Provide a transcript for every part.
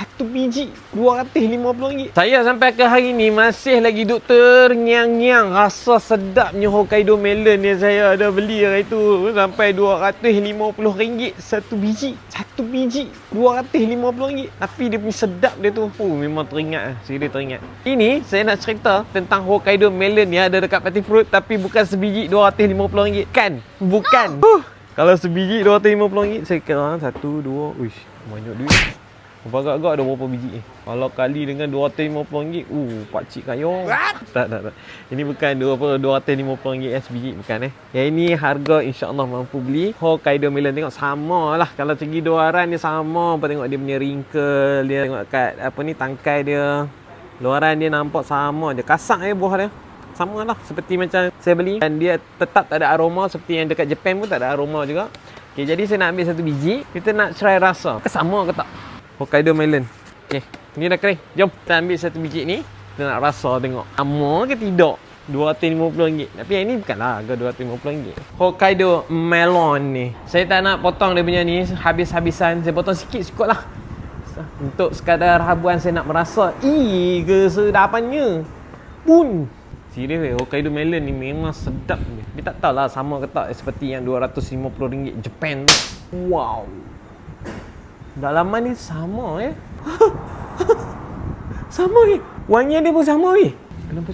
Satu biji RM250. Saya sampai ke hari ni masih lagi duk terngiang-ngiang rasa sedapnya Hokkaido melon ni saya ada beli hari tu sampai RM250 satu biji. Satu biji RM250. Tapi dia punya sedap dia tu. Oh memang teringat lah. Serius teringat. Ini saya nak cerita tentang Hokkaido melon ni ada dekat Party Fruit tapi bukan sebiji RM250. Kan? Bukan. Huh. Kalau sebiji RM250 saya kira satu, dua, uish, banyak duit. Agak-agak ada berapa biji ni? Kalau kali dengan RM250, uh, pakcik kaya. Tak, tak, tak. Ini bukan RM250 eh, sebiji, bukan eh. Yang ini harga insya-Allah mampu beli. Hokkaido melon tengok sama lah. Kalau segi luaran dia sama. Apa tengok dia punya wrinkle, dia tengok kat apa ni tangkai dia. Luaran dia nampak sama je. Kasar eh buah dia. Sama lah seperti macam saya beli dan dia tetap tak ada aroma seperti yang dekat Japan pun tak ada aroma juga. Okay, jadi saya nak ambil satu biji. Kita nak try rasa. Sama ke tak? Hokkaido melon. Okay, ni dah kering. Jom kita ambil satu biji ni. Kita nak rasa tengok. Sama ke tidak? RM250. Tapi yang ni bukanlah harga RM250. Hokkaido melon ni. Saya tak nak potong dia punya ni habis-habisan. Saya potong sikit cukup lah. Untuk sekadar habuan saya nak merasa. Ih, kesedapannya. Pun. Serius eh, Hokkaido melon ni memang sedap ni. Tapi tak tahulah sama ke tak seperti yang RM250 Japan tu. Wow. Dalaman ni sama eh. sama eh. Wangian dia pun sama eh. Kenapa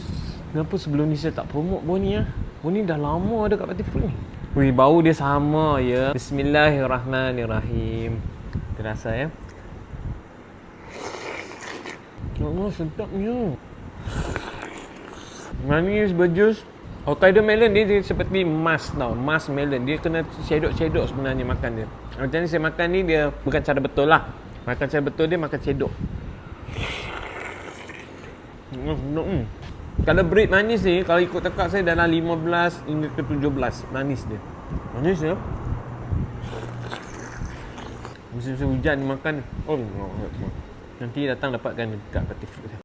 kenapa sebelum ni saya tak promote bau ni ah? Bau ni dah lama ada kat Fruit ni. Wih, bau dia sama ya. Bismillahirrahmanirrahim. Terasa ya. Oh, sedapnya. Manis berjus. Hokkaido melon dia, dia seperti emas tau. Emas melon. Dia kena cedok-cedok sebenarnya makan dia. Macam ni saya makan ni dia bukan cara betul lah. Makan cara betul dia makan cedok. Hmm. Kalau bread manis ni, kalau ikut tekak saya dalam 15 hingga ke 17 manis dia. Manis ya. Musim-musim hujan makan. Oh, nanti datang dapatkan dekat Party Fruit.